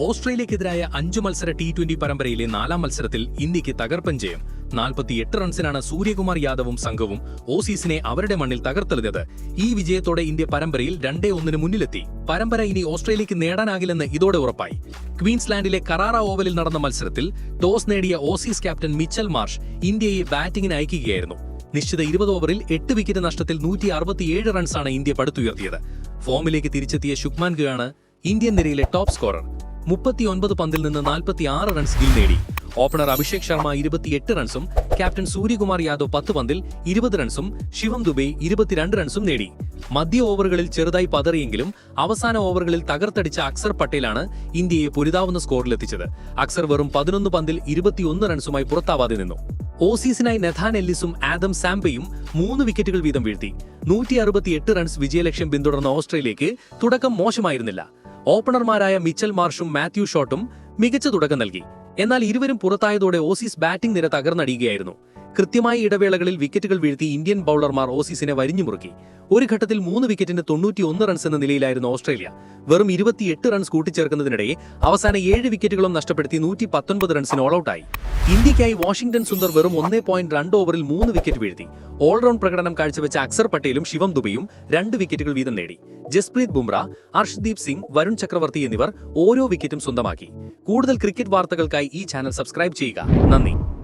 ഓസ്ട്രേലിയക്കെതിരായ അഞ്ചു മത്സര T twenty പരമ്പരയിലെ നാലാം മത്സരത്തിൽ ഇന്ത്യയ്ക്ക് തകർപ്പൻ ജയം. നാൽപ്പത്തിയെട്ട് റൺസിനാണ് സൂര്യകുമാർ യാദവും സംഘവും ഓസീസിനെ അവരുടെ മണ്ണിൽ തകർത്തെറിഞ്ഞത്. ഈ വിജയത്തോടെ ഇന്ത്യ പരമ്പരയിൽ രണ്ടേ ഒന്നിന് മുന്നിലെത്തി. പരമ്പര ഇനി ഓസ്ട്രേലിയക്ക് നേടാനാകില്ലെന്ന് ഇതോടെ ഉറപ്പായി. ക്വീൻസ്ലാൻഡിലെ കറാറ ഓവലിൽ നടന്ന മത്സരത്തിൽ ടോസ് നേടിയ ഓസീസ് ക്യാപ്റ്റൻ മിച്ചൽ മാർഷ് ഇന്ത്യയെ ബാറ്റിംഗിന് അയക്കുകയായിരുന്നു. നിശ്ചിത ഇരുപത് ഓവറിൽ എട്ട് വിക്കറ്റ് നഷ്ടത്തിൽ നൂറ്റി അറുപത്തിയേഴ് റൺസാണ് ഇന്ത്യ പടുത്തുയർത്തിയത്. ഫോമിലേക്ക് തിരിച്ചെത്തിയ ശുക്മാൻ ഗാണ് ഇന്ത്യൻ നിരയിലെ ടോപ് സ്കോറർ. മുപ്പത്തിയൊൻപത് പന്തിൽ നിന്ന് നാൽപ്പത്തി ആറ് റൺസ് ഗിൽ നേടി. ഓപ്പണർ അഭിഷേക് ശർമ്മ ഇരുപത്തിയെട്ട് റൺസും ക്യാപ്റ്റൻ സൂര്യകുമാർ യാദവ് പത്ത് പന്തിൽ ഇരുപത് റൺസും ശിവം ദുബെ ഇരുപത്തിരണ്ട് റൺസും നേടി. മധ്യ ഓവറുകളിൽ ചെറുതായി പതറിയെങ്കിലും അവസാന ഓവറുകളിൽ തകർത്തടിച്ച അക്സർ പട്ടേലാണ് ഇന്ത്യയെ പൊരുതാവുന്ന സ്കോറിലെത്തിച്ചത്. അക്സർ വെറും പതിനൊന്ന് പന്തിൽ ഇരുപത്തിയൊന്ന് റൺസുമായി പുറത്താവാതെ നിന്നു. ഓസീസിനായി നെഥാൻ എല്ലിസും ആദം സാംബയും മൂന്ന് വിക്കറ്റുകൾ വീതം വീഴ്ത്തി. നൂറ്റി റൺസ് വിജയലക്ഷ്യം പിന്തുടർന്ന ഓസ്ട്രേലിയക്ക് തുടക്കം മോശമായിരുന്നില്ല. ഓപ്പണർമാരായ മിച്ചൽ മാർഷും മാത്യു ഷോട്ടും മികച്ച തുടക്കം നൽകി. എന്നാൽ ഇരുവരും പുറത്തായതോടെ ഓസീസ് ബാറ്റിംഗ് നിര തകർന്നടിയുകയായിരുന്നു. കൃത്യമായ ഇടവേളകളിൽ വിക്കറ്റുകൾ വീഴ്ത്തി ഇന്ത്യൻ ബൌളർമാർ ഓസീസിനെ വരിഞ്ഞുമുറുക്കി ഒരു ഘട്ടത്തിൽ മൂന്ന് വിക്കറ്റിന് തൊണ്ണൂറ്റി ഒന്ന് റൺസ് എന്ന നിലയിലായിരുന്നു ഓസ്ട്രേലിയ. വെറും ഇരുപത്തിയെട്ട് റൺസ് കൂട്ടിച്ചേർക്കുന്നതിനിടെ അവസാന ഏഴ് വിക്കറ്റുകളും നഷ്ടപ്പെടുത്തി നൂറ്റി പത്തൊൻപത് റൺസിന് ഓൾ ഔട്ടായി ഇന്ത്യയ്ക്കായി വാഷിംഗ്ടൺ സുന്ദർ വെറും ഒന്നേ പോയിന്റ് രണ്ട് ഓവറിൽ മൂന്ന് വിക്കറ്റ് വീഴ്ത്തി. ഓൾറൗണ്ട് പ്രകടനം കാഴ്ചവെച്ച അക്സർ പട്ടേലും ശിവം ദുബയും രണ്ട് വിക്കറ്റുകൾ വീതം നേടി. ജസ്പ്രീത് ബുംറ അർഷ്ദീപ് സിംഗ് വരുൺ ചക്രവർത്തി എന്നിവർ ഓരോ വിക്കറ്റും സ്വന്തമാക്കി. കൂടുതൽ ക്രിക്കറ്റ് വാർത്തകൾക്കായി ഈ ചാനൽ സബ്സ്ക്രൈബ് ചെയ്യുക. നന്ദി.